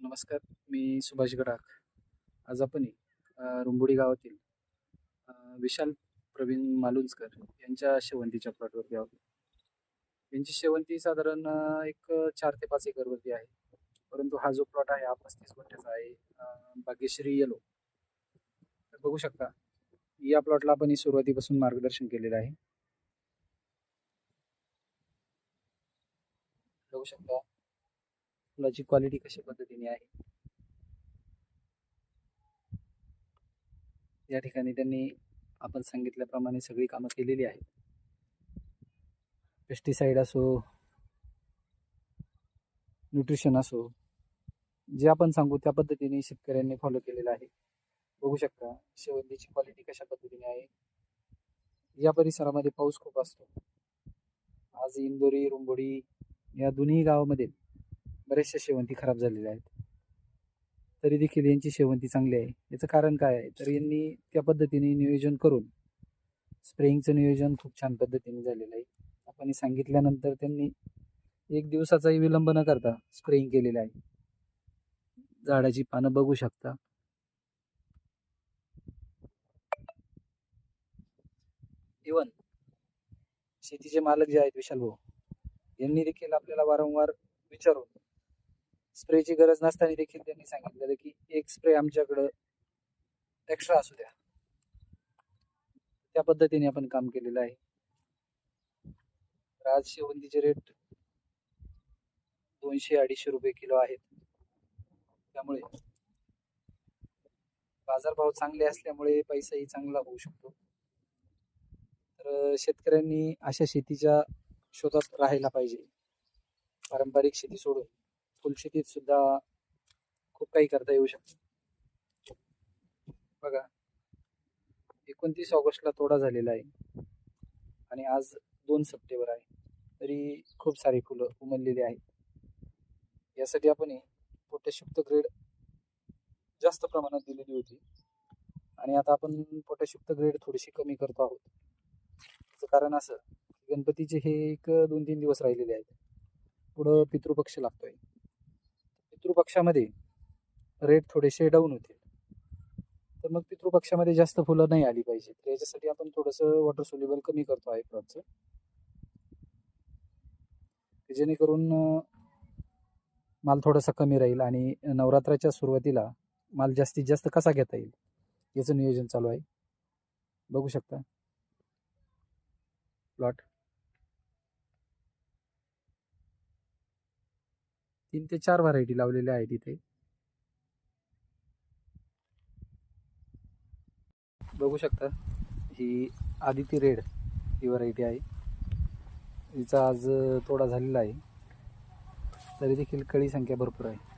नमस्कार मी सुभाष गडाख. आज आपण रुंबुडी रुंबोडी गावातील विशाल प्रवीण मालुंजकर यांच्या शेवंतीच्या प्लॉटवरती आहोत. यांची शेवंती साधारण एक चार ते पाच एकरवरती आहे. परंतु हा जो प्लॉट आहे हा पस्तीस गुंठ्याचा आहे. बागेश्री भाग्यश्री येलो. तर बघू शकता या प्लॉटला आपण सुरुवातीपासून मार्गदर्शन केलेलं आहे. बघू शकता फुलाची क्वालिटी कशा पद्धतीने आहे? या ठिकाणी त्यांनी आपण सांगितल्याप्रमाणे सगळी कामं केलेली आहेत. पेस्टिसाईड असो न्यूट्रिशन असो जे आपण सांगू त्या पद्धतीने शेतकऱ्यांनी फॉलो केलेलं आहे. बघू शकता शेवंतीची क्वालिटी कशा पद्धतीने आहे? या परिसरामध्ये पाऊस खूप असतो. आज इंदोरी रुंबोडी या दोन्ही गावामध्ये बऱ्याचशा शेवंती खराब झालेल्या आहेत. तरी देखील यांची शेवंती चांगली आहे. याचं कारण काय आहे? तर यांनी त्या पद्धतीने नियोजन करून स्प्रेइंगचं नियोजन खूप छान पद्धतीने झालेलं आहे. आपण हे सांगितल्यानंतर त्यांनी एक दिवसाचाही विलंब न करता स्प्रेइंग केलेलं आहे. झाडाची पानं बघू शकता. इवन शेतीचे मालक जे आहेत विशाल भाऊ यांनी देखील आपल्याला वारंवार विचारून स्प्रेची गरज नसताना देखील त्यांनी सांगितलेलं की एक स्प्रे आमच्याकडं एक्स्ट्रा असू द्या. त्या पद्धतीने आपण काम केलेलं आहे. आज शेवंतीचे रेट दोनशे अडीचशे रुपये किलो आहेत. त्यामुळे बाजारभाव चांगले असल्यामुळे पैसाही चांगला होऊ शकतो. तर शेतकऱ्यांनी अशा शेतीच्या शोधात राहायला पाहिजे. पारंपरिक शेती सोडून. फुलशेतीत सुद्धा खूप काही करता येऊ शकतं. बघा एकोणतीस ऑगस्टला तोडा झालेला आहे. आणि आज दोन सप्टेंबर आहे. तरी खूप सारी फुलं उमललेली आहेत. यासाठी आपण पोटॅशयुक्त ग्रेड जास्त प्रमाणात दिलेली होती. आणि आता आपण पोटॅशयुक्त ग्रेड थोडीशी कमी करतो आहोत. त्याचं कारण असं गणपतीचे हे एक दोन तीन दिवस राहिलेले आहेत. पुढं पितृपक्ष लागतोय. पितृपक्षामध्ये रेट थोडेसे डाऊन होतील. तर मग पितृपक्षामध्ये जास्त फुलं नाही आली पाहिजे तर याच्यासाठी आपण थोडंसं वॉटर सोल्युबल कमी करतो आहे प्लॉटचं जेणेकरून माल थोडासा कमी राहील आणि नवरात्राच्या सुरुवातीला माल जास्तीत जास्त कसा घेता येईल? याचं नियोजन चालू आहे. बघू शकता. प्लॉट तीन ते चार व्हरायटी लावलेल्या आहेत इथे. बघू शकता ही आदिती रेड ही व्हरायटी आहे. हिचा आज तोडा झालेला आहे. तरी देखील कळी संख्या भरपूर आहे.